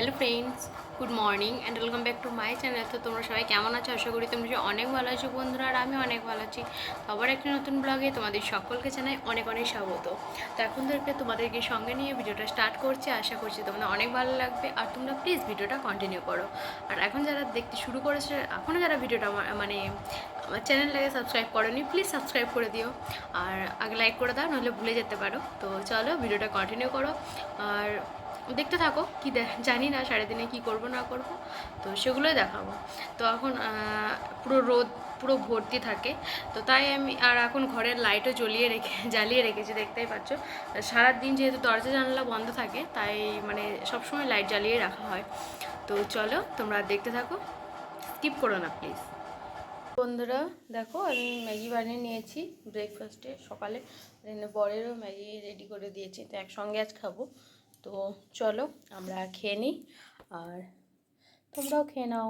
Hello friends, good morning and welcome back to my channel তো তোমরা সবাই কেমন আছো? আশা করি তোমরা অনেক ভালো আছো বন্ধুরা, আর আমি অনেক ভালো আছি। আবার একটি নতুন ব্লগে তোমাদের সকলকে জানাই অনেক অনেক স্বাগত। তো এখন থেকে তোমাদেরকে সঙ্গে নিয়ে ভিডিওটা স্টার্ট করছি, আশা করছি তোমাদের অনেক ভালো লাগবে। আর তোমরা প্লিজ ভিডিওটা কন্টিনিউ করো। আর এখন যারা দেখতে শুরু করেছে এখনও যারা ভিডিওটা মানে আমার চ্যানেলটাকে সাবস্ক্রাইব করোনি প্লিজ সাবস্ক্রাইব করে দিও। আর আগে লাইক করে দাও, নাহলে ভুলে যেতে পারো। তো চলো ভিডিওটা কন্টিনিউ করো। আর দেখতে থাকো কি জানি না সারাদিনে কি করব, না করব। তো সেগুলোই দেখাবো। তো এখন পুরো রোদ, পুরো ভর্তি থাকে। তো তাই আমি আর এখন ঘরের লাইটও জ্বলিয়ে রেখে, জ্বালিয়ে রেখেছি, দেখতেই পাচ্ছ। সারাদিন যেহেতু দরজা জানলা বন্ধ থাকে, তাই মানে সবসময় লাইট জ্বালিয়ে রাখা হয়। তো চলো, তোমরা দেখতে থাকো। স্কিপ করো না, প্লিজ। বন্ধুরা, দেখো আমি ম্যাগি বানিয়ে নিয়েছি ব্রেকফাস্টে সকালে। বরেরও ম্যাগি রেডি করে দিয়েছি, তো একসঙ্গে আজ খাব। তো চলো আমরা খেয়ে নিই আর তোমরাও খেয়ে নাও,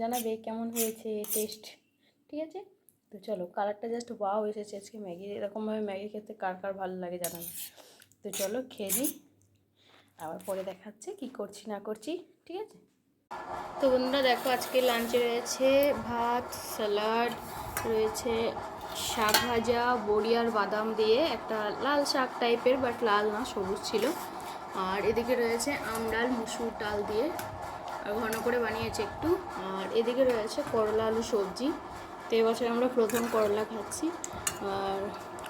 জানাবে কেমন হয়েছে টেস্ট ঠিক আছে? তো চলো কালারটা জাস্ট ওয়াও এসেছে আজকে ম্যাগি, এরকমভাবে ম্যাগি খেতে কার কার ভালো লাগে জানাবে। তো চলো খেয়ে নিই, আবার পরে দেখাচ্ছে কি করছি না করছি, ঠিক আছে? তো বন্ধুরা দেখো আজকে লাঞ্চে রয়েছে ভাত স্যালাড রয়েছে শাক ভাজা, বড়ি আর বাদাম দিয়ে একটা লাল শাক টাইপের বাট লাল না, সবুজ ছিল। আর এদিকে রয়েছে আমডাল মুসুর ডাল দিয়ে আর ঘন করে বানিয়েছে একটু। আর এদিকে রয়েছে করলা, আলু সবজি। তো এবছর আমরা প্রথম করলা খাচ্ছি। আর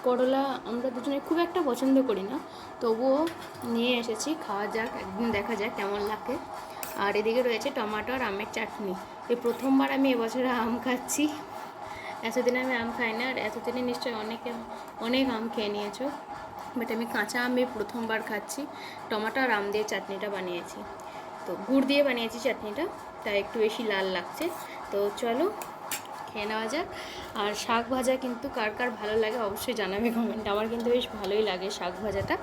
করলা আমরা দুজনে খুব একটা পছন্দ করি না। তবুও নিয়ে এসেছি। খাওয়া যাক, একদিন দেখা যাক কেমন লাগে। আর এদিকে রয়েছে টমেটো আর আমের চাটনি। এই প্রথমবার আমি এবছরে আম খাচ্ছি। এতদিন আমি আম খাই না, আর এতদিনে নিশ্চয়ই অনেকে, অনেক আম খেয়ে নিয়েছো। বাট আমি কাঁচা আমি প্রথমবার খাচ্ছি। টমাটো আর আম দিয়ে চাটনিটা বানিয়েছি। তো গুড় দিয়ে বানিয়েছি চাটনিটা, তাই একটু বেশি লাল লাগছে। তো চলো, খেয়ে নেওয়া যাক। আর শাক ভাজা কিন্তু কার কার ভালো লাগে অবশ্যই জানাবে কমেন্ট আমার কিন্তু বেশ ভালোই লাগে শাক ভাজাটা।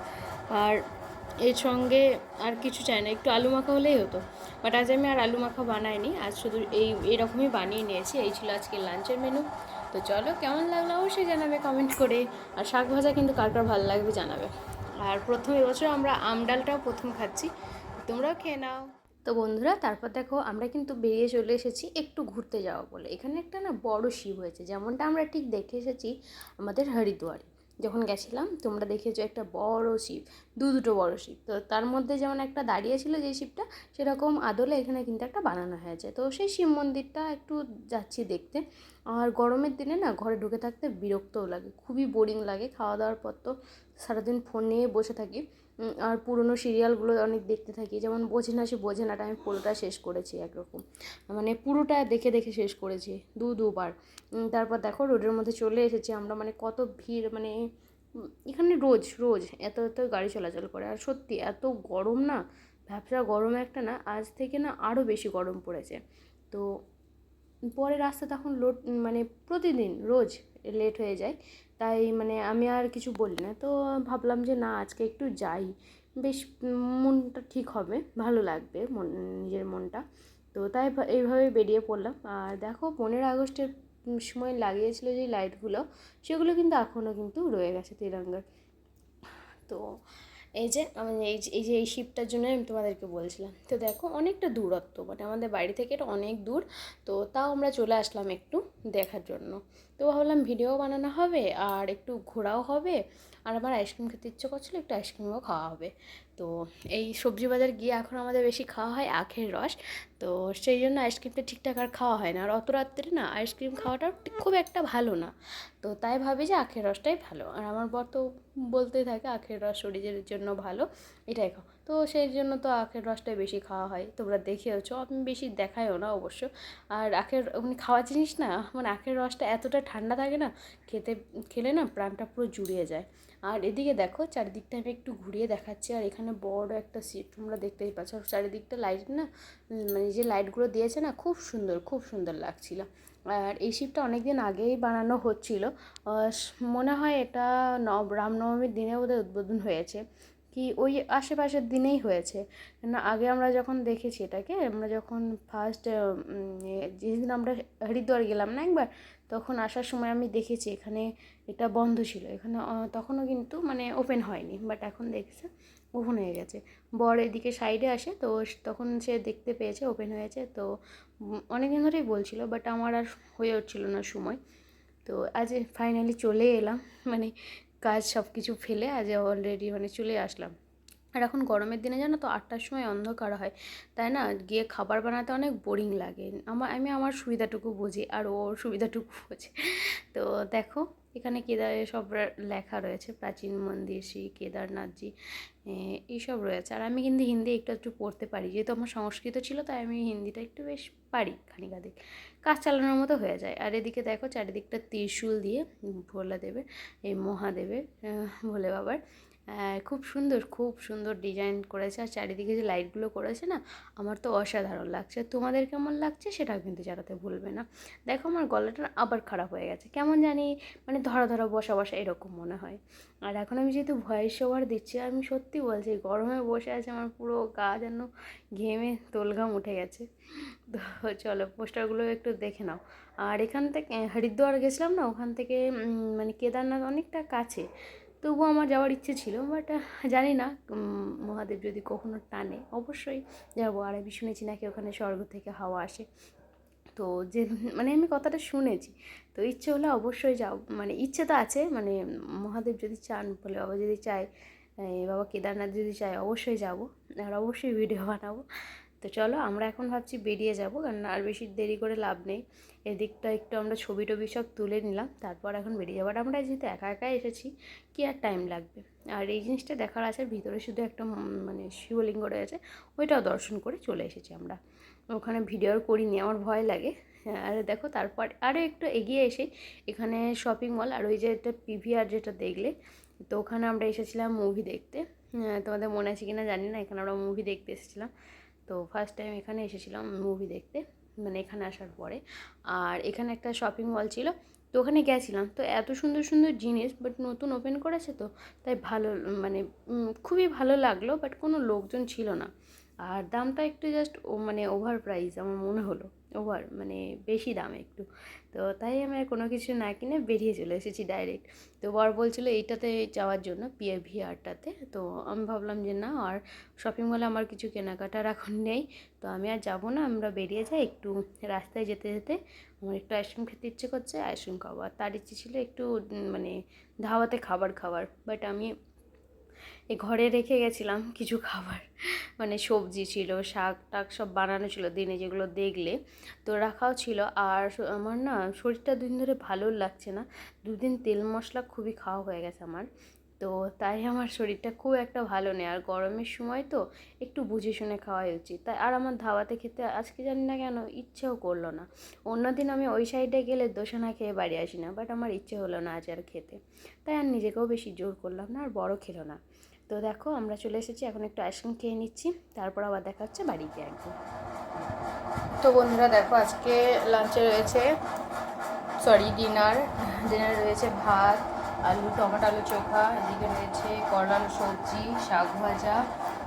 আর এর সঙ্গে আর কিছু চাই না। একটু আলু মাখা হলেই হতো। বাট আজ আমি আর আলু মাখা বানাইনি। আজ শুধু এই, এরকমই বানিয়ে নিয়েছি। এই ছিল আজকে লাঞ্চের মেনু তো চলো, কেমন লাগল অবশ্যই জানাবে কমেন্ট করে। আর শাক ভাজা কিন্তু কার কার ভালো লাগবে জানাবে। আর প্রথম এবছর আমরা আম ডালটাও প্রথম খাচ্ছি। তোমরাও খেয়ে নাও। তো বন্ধুরা, তারপর দেখো, আমরা কিন্তু বেরিয়ে চলে এসেছি একটু ঘুরতে যাওয়া বলে। এখানে একটা না বড় শিব হয়েছে। যেমনটা আমরা ঠিক দেখে এসেছি আমাদের হরিদ্বারে। যখন গেছিলাম, তোমরা দেখেছ একটা বড় শিব। দু দুটো বড় শিব তো তার মধ্যে যেমন একটা দাঁড়িয়ে ছিল যে শিবটা সেরকম আদলে এখানে কিন্তু একটা বানানো হয়েছে। তো সেই শিব মন্দিরটা একটু যাচ্ছি দেখতে। আর গরমের দিনে না ঘরে ঢুকে থাকতে বিরক্তও লাগে, খুবই বোরিং লাগে খাওয়া দাওয়ার পর তো সারাদিন ফোন নিয়ে বসে থাকি। আর পুরনো সিরিয়ালগুলো অনেক দেখতে থাকি, যেমন বোঝে না সে বোঝে নাটা আমি পুরোটা শেষ করেছি একরকম। মানে পুরোটা দেখে দেখে শেষ করেছি দু দুবার তারপর দেখো রোডের মধ্যে চলে এসেছি আমরা মানে কত ভিড় মানে এখানে রোজ রোজ এত এত গাড়ি চলাচল করে। আর সত্যি এত গরম না ভ্যাপসা গরম একটা না, আজ থেকে না আরও বেশি গরম পড়েছে। তো পরে রাস্তা তখন লোড মানে প্রতিদিন রোজ লেট হয়ে যায়। তাই মানে আমি আর কিছু বলি না। তো ভাবলাম যে না, আজকে একটু যাই। বেশ মনটা ঠিক হবে, ভালো লাগবে মন, নিজের মনটা। তো তাই এইভাবে বেরিয়ে পড়লাম। আর দেখো পনেরো আগস্টের সময় লাগিয়েছিল যে লাইটগুলো, সেগুলো কিন্তু এখনও কিন্তু রয়ে গেছে তিরঙ্গার। তো এই যে আমি এই যে এই যে, এই শিপটার জন্য আমি তোমাদেরকে বলছিলাম। তো দেখো, অনেকটা দূরত্ব মানে আমাদের বাড়ি থেকে এটা অনেক দূর। তো তাও আমরা চলে আসলাম একটু দেখার জন্য। তো ভাবলাম ভিডিও বানানো হবে আর একটু ঘোরাও হবে। আর আমার আইসক্রিম খেতে ইচ্ছে করছিল, একটু আইসক্রিমও খাওয়া হবে। তো এই সবজি বাজার গিয়ে এখন আমাদের বেশি খাওয়া হয় আখের রস। তো সেই জন্য আইসক্রিমটা ঠিকঠাক আর খাওয়া হয় না। আর অত রাত্রে না আইসক্রিম খাওয়াটা খুব একটা ভালো না। তো তাই ভাবি যে আখের রসটাই ভালো। আর আমার বর তো বলতেই থাকে, আখের রস শরীরের জন্য ভালো। এটাই খাও। তো সেই জন্য তো আখের রসটাই বেশি খাওয়া হয়। তোমরা দেখেওছো আমি বেশি দেখাইও না অবশ্য। আর আখের মানে খাওয়া জিনিস না মানে আখের রসটা এতটা ঠান্ডা থাকে না, খেতে, খেলে না প্রাণটা পুরো জুড়িয়ে যায়। আর এদিকে দেখো, চারিদিকটা আমি একটু ঘুরিয়ে দেখাচ্ছি, আর এখানে বড় একটা সিট তোমরা দেখতেই পাচ্ছ, চারিদিকটা লাইট না মানে যে লাইটগুলো দিয়েছে না, খুব সুন্দর খুব সুন্দর লাগছিল। আর এই শিপটা অনেক দিন আগেই বানানো হচ্ছিল। মনে হয় এটা নব, রামনবমীর দিনে বোধহয় উদ্বোধন হয়েছে। কি ওই আশেপাশের দিনেই হয়েছে। না, আগে আমরা যখন দেখেছি এটাকে, আমরা যখন ফার্স্ট যেদিন আমরা হরিদ্বার গেলাম না একবার, তখন আসার সময় আমি দেখেছি এখানে এটা বন্ধ ছিল। এখানে তখনও কিন্তু মানে ওপেন হয়নি বাট এখন দেখছে ওপেন হয়ে গেছে। বর এদিকে সাইডে আসে, তো তখন সে দেখতে পেয়েছে ওপেন হয়েছে, তো অনেক দিন ধরেই বলছিল বাট আমার আর হয়ে উঠছিল না সময়। তো, আজ ফাইনালি চলে এলাম মানে কাজ সব কিছু ফেলে আজ অলরেডি মানে চলে আসলাম। আর এখন গরমের দিনে জানো তো আটটার সময় অন্ধকার হয়, তাই না? গিয়ে খাবার বানাতে অনেক বোরিং লাগে। আমার আমি আমার সুবিধাটুকু বুঝি আর ওর সুবিধাটুকু বোঝে। তো দেখো এখানে কেদারে সব লেখা রয়েছে, প্রাচীন মন্দির, শ্রী কেদারনাথজি এইসব রয়েছে। আর আমি কিন্তু হিন্দি একটু একটু পড়তে পারি। যেহেতু আমার সংস্কৃত ছিল, তাই আমি হিন্দিটা একটু বেশ পারি খানিকাধিক। কাজ চালানোর মতো হয়ে যায়। আর এদিকে দেখো, চারিদিকটা ত্রিশূল দিয়ে ভোলা দেবে এই মহাদেবের ভোলে বাবার খুব সুন্দর খুব সুন্দর ডিজাইন করেছে। আর চারিদিকে যে লাইটগুলো করেছে না, আমার তো অসাধারণ লাগছে। তোমাদের কেমন লাগছে সেটাও কিন্তু জানাতে ভুলবে না। দেখো আমার গলাটা আবার খারাপ হয়ে গেছে। কেমন জানি মানে ধরা ধরা বসা বসা এরকম মনে হয়। আর এখন আমি যেহেতু ভয়েস ওভার দিচ্ছি, আমি সত্যি বলছি, গরমে বসে আছে আমার পুরো গা যেন ঘেমে তোলঘাম উঠে গেছে। তো চলো, পোস্টারগুলো একটু দেখে নাও। আর এখান থেকে, হরিদ্বার গেছিলাম না, ওখান থেকে মানে কেদারনাথ অনেকটা কাছে। তবুও আমার যাওয়ার ইচ্ছে ছিল বাট জানি না মহাদেব যদি কখনো টানে, অবশ্যই যাব। আর আমি শুনেছি নাকি ওখানে স্বর্গ থেকে হাওয়া আসে। তো যে মানে আমি কথাটা শুনেছি। তো ইচ্ছে হলে অবশ্যই যাও। মানে ইচ্ছে তো আছে মানে মহাদেব যদি চান, বলে বাবা যদি চায় বাবা কেদারনাথ যদি চায়, অবশ্যই যাব। আর অবশ্যই ভিডিও বানাবো। তো চলো আমরা এখন ভাবছি বেরিয়ে যাব, কারণ আর বেশি দেরি করে লাভ নেই। এদিকটা একটু আমরা ছবি টবি সব তুলে নিলাম, তারপর এখন বেরিয়ে যাব। আর আমরা যেহেতু একা একা এসেছি, কি আর টাইম লাগবে? আর এই জিনিসটা দেখার আছে, ভিতরে শুধু একটা মানে শিবলিঙ্গ রয়েছে, ওইটাও দর্শন করে চলে এসেছি আমরা। ওখানে ভিডিও করিনি, আমার ভয় লাগে। আর দেখো তারপর আরও একটু এগিয়ে এসে এখানে শপিং মল আর ওই যে একটা পিভিআর যেটা দেখলে, তো ওখানে আমরা এসেছিলাম মুভি দেখতে। তোমাদের মনে আছে কিনা জানি না, এখানে আমরা মুভি দেখতে এসেছিলাম। তো ফার্স্ট টাইম এখানে এসেছিলাম মুভি দেখতে মানে এখানে আসার পরে। আর এখানে একটা শপিং মল ছিল, তো ওখানে গেছিলাম। তো এত সুন্দর সুন্দর জিনিস বাট নতুন ওপেন করেছে তো, তাই ভালো মানে খুবই ভালো লাগল বাট কোনো লোকজন ছিল না। আর দামটা একটু জাস্ট মানে ওভার প্রাইস আমার মনে হলো। ওভার মানে বেশি দাম একটু। তো তাই আমি আর কোনো কিছু না কিনে বেরিয়ে চলে এসেছি ডাইরেক্ট তো বর বলছিল এইটাতে যাওয়ার জন্য পিএ ভিআরটাতে তো আমি ভাবলাম যে না, আর শপিং মলে আমার কিছু কেনাকাটার এখন নেই। তো আমি আর যাব না, আমরা বেরিয়ে যাই একটু রাস্তায় যেতে যেতে। আমার একটু আইসক্রিম খেতে ইচ্ছে করছে আইসক্রিম আর তার ইচ্ছে ছিল একটু মানে ধাওয়াতে খাবার খাবার বাট আমি এই ঘরে রেখে গেছিলাম কিছু খাবার। মানে সবজি ছিল, শাক টাক সব বানানো ছিল দিনে যেগুলো দেখলে। তো রাখাও ছিল। আর আমার না শরীরটা দুদিন ধরে ভালো লাগছে না। দুদিন তেল মশলা খুবই খাওয়া হয়ে গেছে আমার। তো তাই আমার শরীরটা খুব একটা ভালো নেই। আর গরমের সময় তো একটু বুঝে শুনে খাওয়াই উচিত। তাই আর আমার ধাবাতে খেতে আজকে জানি না কেন ইচ্ছেও করল না। অন্যদিন আমি ওই সাইডে গেলে দোসানা খেয়ে বাড়ি আসি না। বাট আমার ইচ্ছে হলো না আজ আর খেতে। তাই আর নিজেকেও বেশি জোর করলাম না, আর বড় খেলো না। তো দেখো, আমরা চলে এসেছি, এখন একটু আইসক্রিম খেয়ে নিচ্ছি, তারপর আবার দেখা হচ্ছে বাড়িতে একদম তো বন্ধুরা, দেখো, আজকে লাঞ্চে রয়েছে সরি ডিনার ডিনারে রয়েছে ভাত, আলু, টমেটো, আলু চোখা, এদিকে রয়েছে করলা আলু সবজি, শাক ভাজা,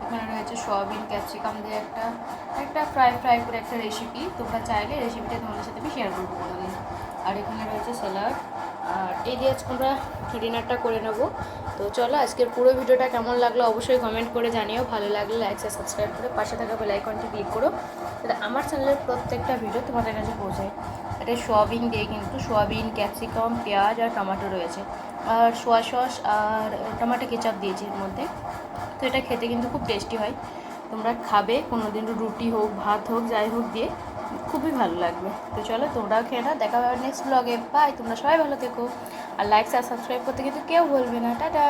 এখানে রয়েছে সয়াবিন, ক্যাপসিকাম দিয়ে একটা একটা ফ্রাই ফ্রাই করে একটা রেসিপি তোমরা চাইলে রেসিপিটা তোমাদের সাথে আমি শেয়ার করব কোনোদিন আর এখানে রয়েছে স্যালাড। আর এই দিয়ে আজকে আমরা ডিনারটা করে নেব। তো চলো, আজকের পুরো ভিডিওটা কেমন লাগল অবশ্যই কমেন্ট করে জানিও। ভালো লাগলে লাইক সাবস্ক্রাইব করে পাশে থাকা বেল আইকনটি ক্লিক করো। যাতে আমার চ্যানেলের প্রত্যেকটা ভিডিও তোমাদের কাছে পৌঁছায় এটা সোয়াবিন দিয়ে কিন্তু সোয়াবিন ক্যাপসিকাম পেঁয়াজ আর টমেটো রয়েছে। আর সোয়া সস আর টমেটো কেচাপ দিয়েছি এর মধ্যে। তো এটা খেতে কিন্তু খুব টেস্টি হয়। তোমরা খাবে কোনো দিন রুটি হোক, ভাত হোক, যাই হোক দিয়ে। খুবই ভালো লাগবে। তো চলো তোমরাও খেয়ে না দেখা হবে নেক্সট ব্লগে বাই তোমরা সবাই ভালো থেকো। আর লাইক আর সাবস্ক্রাইব করতে কিন্তু কেউ বলবে না। টাটা!